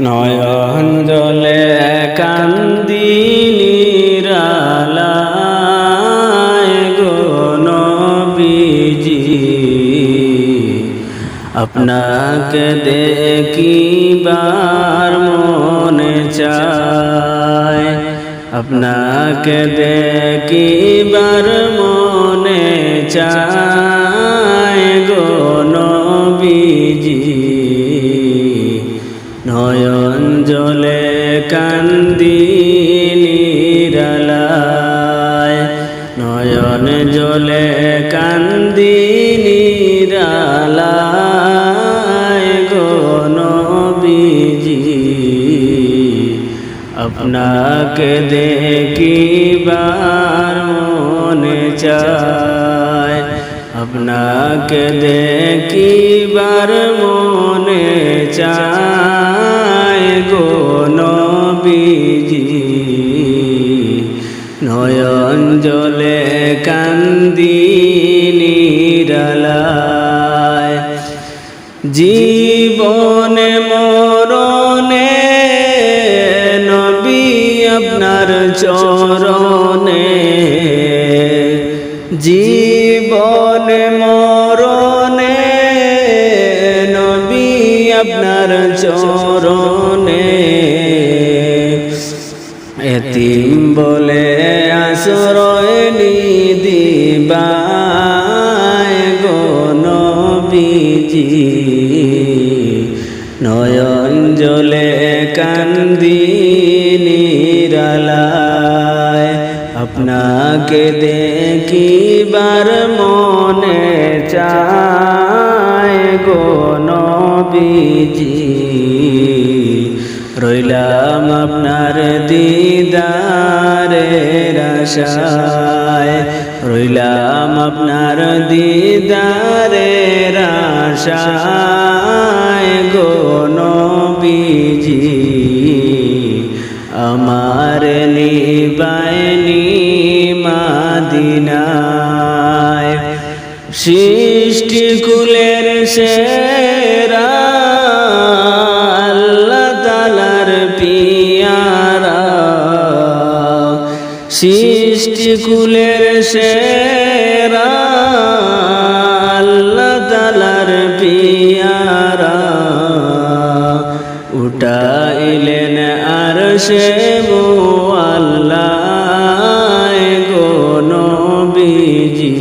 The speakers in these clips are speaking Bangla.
নয়ন জলে কান্দি নিরালায় গো নবীজি। আপনাকে দেখিবার মনে চায় আপনাকে দেখিবার মনে চায় জলে কান্দি নিরালায়। নয়ন জলে কান্দি নিরালায় গো নবীজি। আপনাকে দেখিবার মনে চায়। আপনাকে দেখিবার মনে চায়। কান্দি নিরালায় জীবনে মরণে নবী আপনার চরণে। জীবনে মরণে নবী আপনার চরণে। এতিম বলে আশ্রয় দিবায় গো নবীজি। নয়ন জলে কান্দি নিরালায়। আপনাকে দেখিবার মনে চায় গো নবীজি। রইলাম আপনার দিদারের আশায়। রইলাম আপনার দিদারের আশায় গো বিজি আমার নিবায়নি মাদিনায় সৃষ্টি কুলের সেরা আল্লাহ তালার পিয়ারা। সৃষ্টি কুলের সেরা আল্লাহ তালার পিয়ারা উঠাইলেন আর সে আল্লাহ গো নবীজি।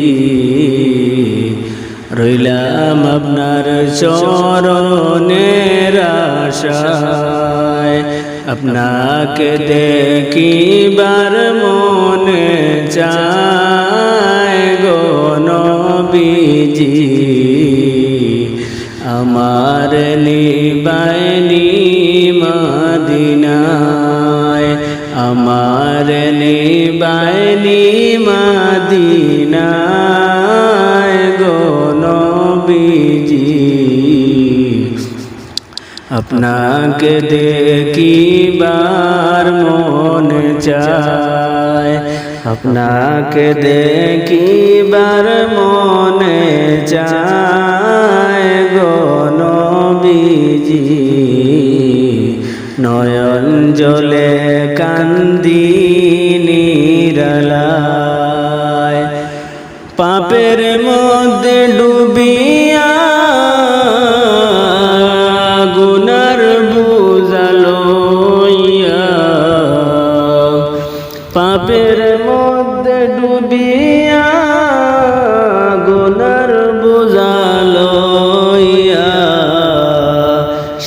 রইলাম আপনার চরণের আশায়। আপনাকে দেখিবার মনে চায় গো নবীজি আমার নিবায়নি মাদিনায় আমার নিবায়নি মাদিনায় আপনাকে দেখিবার মন চায়। আপনাকে দেখিবার মনে চায় গো নবীজি। পাপের মধ্যে ডুবিয়া গুনার বুঝালইয়া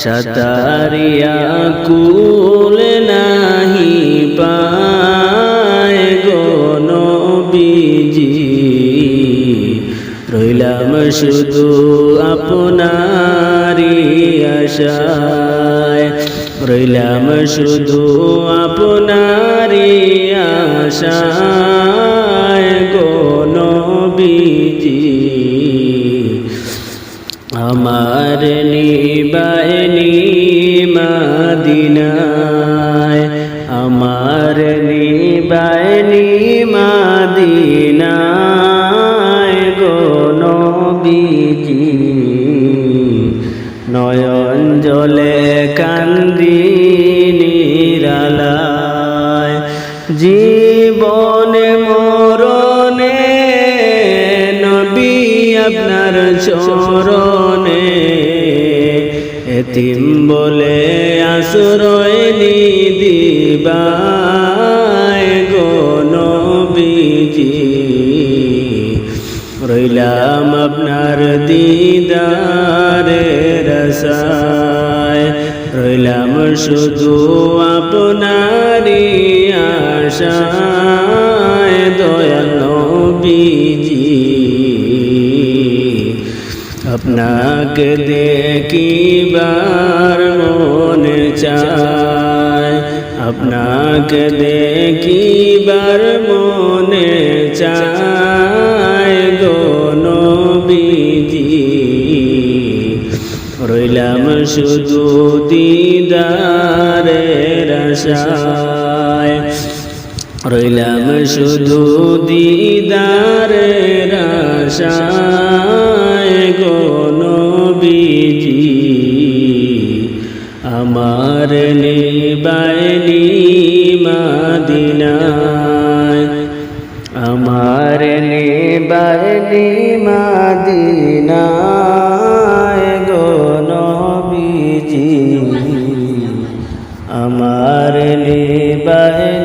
সাতারিয়া কুল নাহি পায় গো নবীজি। রইলাম শুধু আপনারি আশায়। রইলাম শুধু আপনারি আশায় গো নবীজি। আমার নিবায়নি মাদিনায়, আমার নিবায়নি মাদিনায় গো নবীজি। নয়ন জলে কান্দি নিরালায় জীবনে আপনার চরণে। এতিম বলে, আশ্রয় দিবায় গো নবীজি। রইলাম আপনার দিদারে রসায় রইলাম শুধু আপনারই আশায়, দয়াল নবীজি। আপনাকে দেখিবার মনে চায়। আপনাকে দেখিবার মনে চায় গো নবীজি। রইলাম শুধু দিদারের আশায়। রইলাম শুধু দিদারের আশায় গো নবীজি। আমার নিবাইনি মাদিনায় আমার নিবাইনি মাদিনায় গো নবীজি। আমার নিবাইনি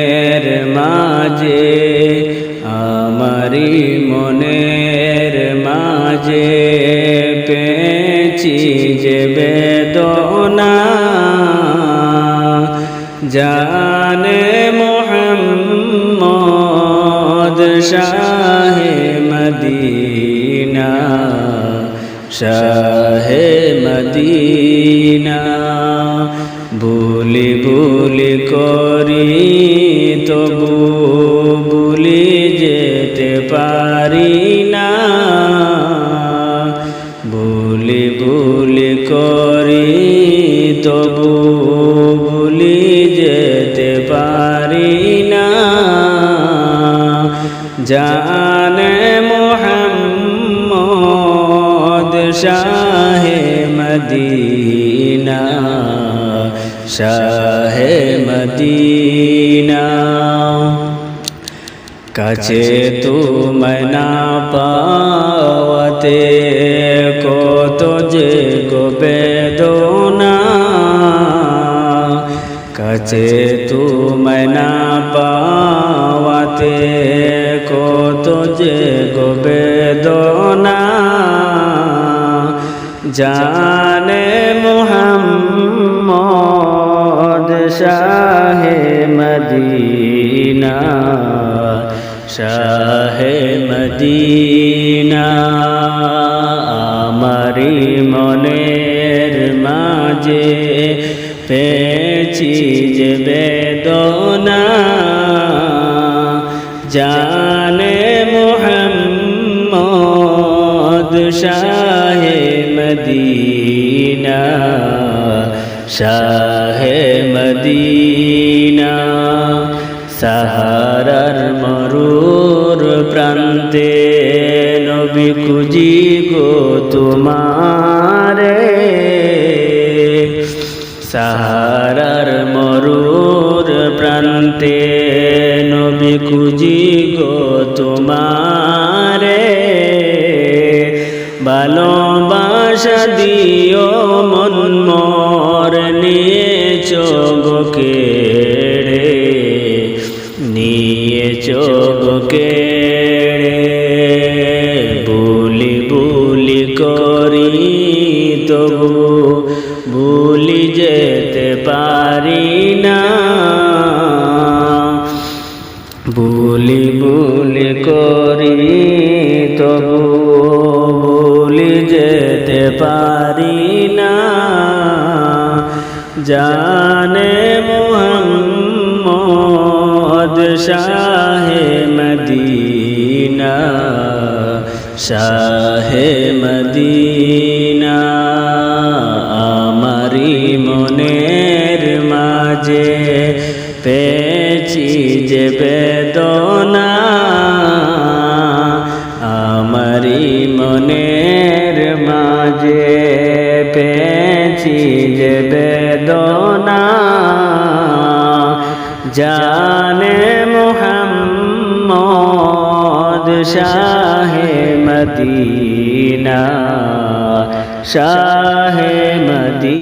শাহে মদিনা শাহে মদিনা ভুলি ভুলি করি তবু ভুলি যেতে পারি না ভুলি ভুলি করি তবু জানে মোহাম্মদ শাহে মদিনা শাহে মদিনা। কাছে তুমি না পাওয়াতে কত যে গো বেদনা কাছে তুমি না পাওয়াতে যে গো বেদনা জানে মোহাম্মদ শাহে মদিনা শাহে মদিনা। আমারি মনের মাঝে পেয়েছি যে বেদনা, জানে মোহাম্মদ শাহে মদিনা শাহে মদিনা সাহারার মরুর প্রান্তে নবী খুঁজি গো তোমারে ভালোবাসা দিও মন মর নিয়ে চোখকে নিয়ে চোখকে বুলি বুলি করি তবু ভুলি যেতে পারি না। বুলি বুলি করি পারি না। জানে মোহাম্মদ শাহে মদিনা শাহে মদিনা। আমারি মনের মাঝে পেয়েছি যে বেদনা। আমারি মনের মাঝে পেয়েছি যে বেদনা জানে মোহাম্মদ শাহে মদিনা শাহে মদিনা।